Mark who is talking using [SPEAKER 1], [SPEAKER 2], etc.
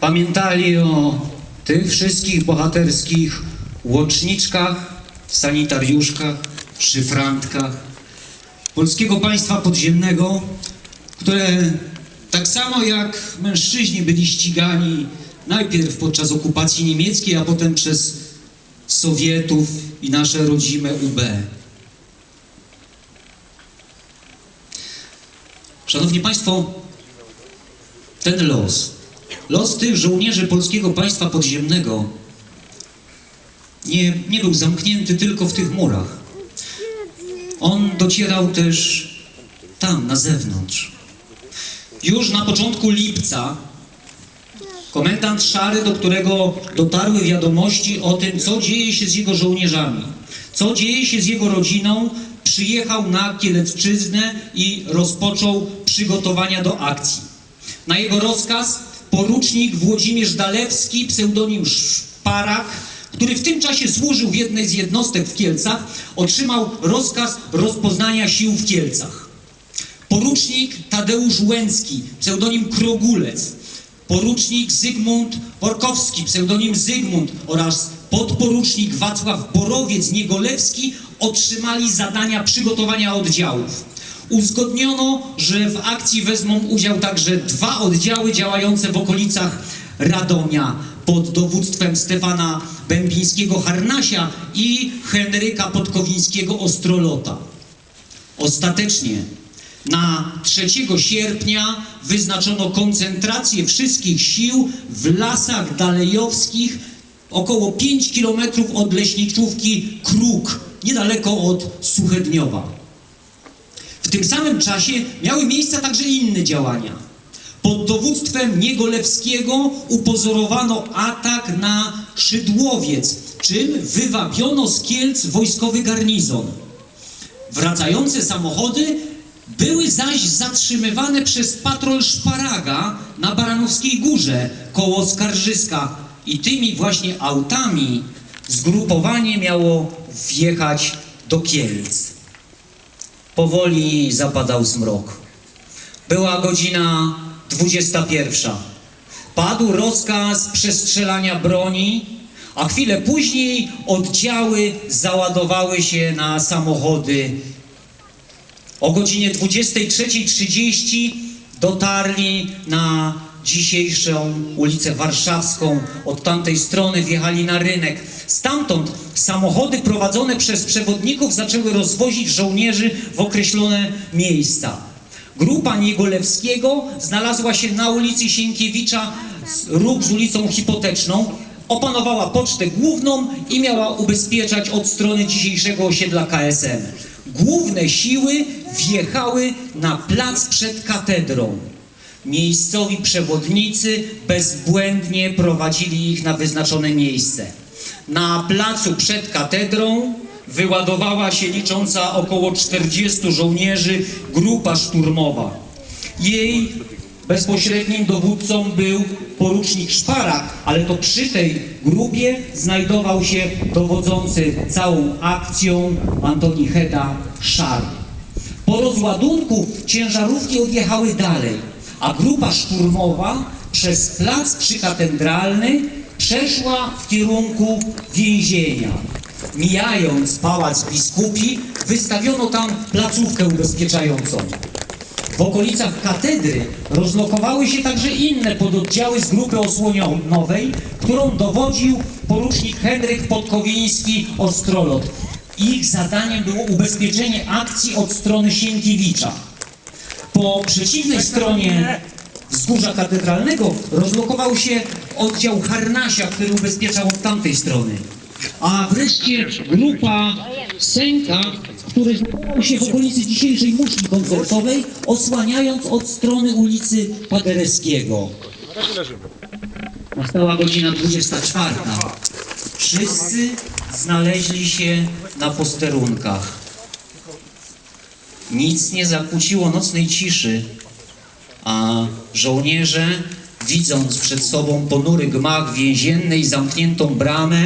[SPEAKER 1] pamiętali o tych wszystkich bohaterskich łączniczkach, sanitariuszkach, szyfrantkach polskiego państwa podziemnego, które tak samo jak mężczyźni byli ścigani najpierw podczas okupacji niemieckiej, a potem przez Sowietów i nasze rodzime UB. Szanowni Państwo, ten los, los tych żołnierzy polskiego państwa podziemnego nie, nie był zamknięty tylko w tych murach. On docierał też tam, na zewnątrz. Już na początku lipca komendant Szary, do którego dotarły wiadomości o tym, co dzieje się z jego żołnierzami, co dzieje się z jego rodziną, przyjechał na Kielecczyznę i rozpoczął przygotowania do akcji. Na jego rozkaz porucznik Włodzimierz Dalewski, pseudonim Szparak, który w tym czasie służył w jednej z jednostek w Kielcach, otrzymał rozkaz rozpoznania sił w Kielcach. Porucznik Tadeusz Łęcki, pseudonim Krogulec, porucznik Zygmunt Workowski, pseudonim Zygmunt oraz podporucznik Wacław Borowiec-Niegolewski otrzymali zadania przygotowania oddziałów. Uzgodniono, że w akcji wezmą udział także dwa oddziały działające w okolicach Radomia pod dowództwem Stefana Bębińskiego-Harnasia i Henryka Podkowińskiego-Ostrolota. Ostatecznie na 3 sierpnia wyznaczono koncentrację wszystkich sił w lasach dalejowskich około 5 kilometrów od leśniczówki Kruk, niedaleko od Suchedniowa. W tym samym czasie miały miejsce także inne działania. Pod dowództwem Niegolewskiego upozorowano atak na Szydłowiec, czym wywabiono z Kielc wojskowy garnizon. Wracające samochody były zaś zatrzymywane przez patrol Szparaga na Baranowskiej Górze koło Skarżyska i tymi właśnie autami zgrupowanie miało wjechać do Kielc. Powoli zapadał zmrok. Była godzina 21. Padł rozkaz przestrzelania broni, a chwilę później oddziały załadowały się na samochody. O godzinie 23.30 dotarli na dzisiejszą ulicę Warszawską. Od tamtej strony wjechali na rynek. Stamtąd samochody prowadzone przez przewodników zaczęły rozwozić żołnierzy w określone miejsca. Grupa Niegolewskiego znalazła się na ulicy Sienkiewicza, róg z ulicą Hipoteczną. Opanowała pocztę główną i miała ubezpieczać od strony dzisiejszego osiedla KSM. Główne siły wjechały na plac przed katedrą. Miejscowi przewodnicy bezbłędnie prowadzili ich na wyznaczone miejsce. Na placu przed katedrą wyładowała się licząca około 40 żołnierzy grupa szturmowa. Jej bezpośrednim dowódcą był porucznik Szparak, ale to przy tej grupie znajdował się dowodzący całą akcją Antoni Heda Szary. Po rozładunku ciężarówki odjechały dalej, a grupa szturmowa przez plac przykatedralny przeszła w kierunku więzienia. Mijając pałac biskupi, wystawiono tam placówkę ubezpieczającą. W okolicach katedry rozlokowały się także inne pododdziały z grupy osłoniowej, którą dowodził porucznik Henryk Podkowiński-Ostrolot. Ich zadaniem było ubezpieczenie akcji od strony Sienkiewicza. Po przeciwnej stronie wzgórza katedralnego rozlokował się oddział Harnasia, który ubezpieczał od tamtej strony. A wreszcie grupa Sęka, który znajdował się w okolicy dzisiejszej muszli koncertowej, osłaniając od strony ulicy Paderewskiego. Nastała godzina 24. Wszyscy znaleźli się na posterunkach. Nic nie zakłóciło nocnej ciszy, a żołnierze, widząc przed sobą ponury gmach więzienny i zamkniętą bramę,